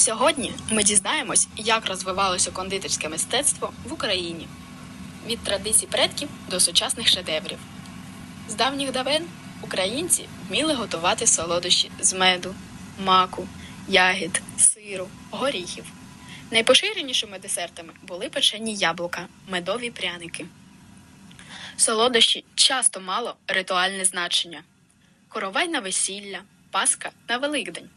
Сьогодні ми дізнаємось, як розвивалося кондитерське мистецтво в Україні від традицій предків до сучасних шедеврів. З давніх давен українці вміли готувати солодощі з меду, маку, ягід, сиру, горіхів. Найпоширенішими десертами були печені яблука, медові пряники. Солодощі часто мало ритуальне значення: коровай на весілля, паска на Великдень.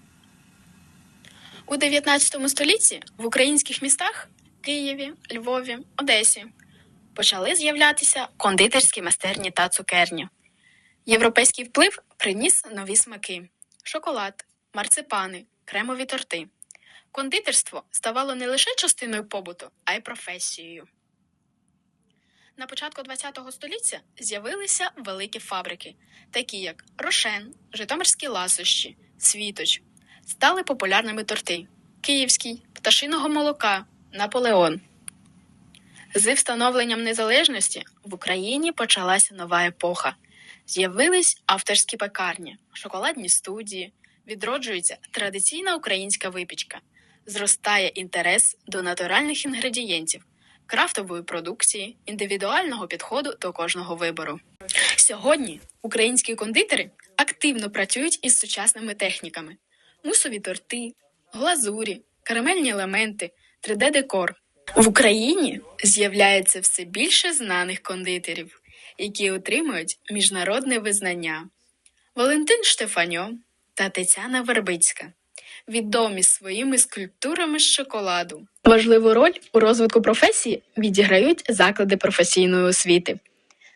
У 19 столітті в українських містах Києві, Львові, Одесі почали з'являтися кондитерські майстерні та цукерні. Європейський вплив приніс нові смаки: шоколад, марципани, кремові торти. Кондитерство ставало не лише частиною побуту, а й професією. На початку ХХ століття з'явилися великі фабрики, такі як Рошен, Житомирські ласощі, Світоч. Стали популярними торти Київський, пташиного молока, Наполеон. З встановленням незалежності в Україні почалася нова епоха. З'явились авторські пекарні, шоколадні студії, відроджується традиційна українська випічка, зростає інтерес до натуральних інгредієнтів, крафтової продукції, індивідуального підходу до кожного вибору. Сьогодні українські кондитери активно працюють із сучасними техніками: мусові торти, глазурі, карамельні елементи, 3D-декор. В Україні з'являється все більше знаних кондитерів, які отримують міжнародне визнання. Валентин Штефаньо та Тетяна Вербицька відомі своїми скульптурами з шоколаду. Важливу роль у розвитку професії відіграють заклади професійної освіти.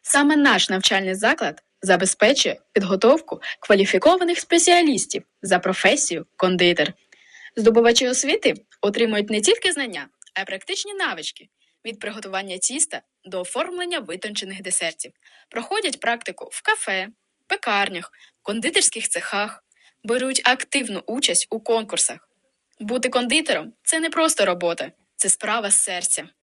Саме наш навчальний заклад забезпечує підготовку кваліфікованих спеціалістів за професію кондитер. Здобувачі освіти отримують не тільки знання, а й практичні навички від приготування тіста до оформлення витончених десертів. Проходять практику в кафе, пекарнях, кондитерських цехах, беруть активну участь у конкурсах. Бути кондитером це не просто робота, це справа серця.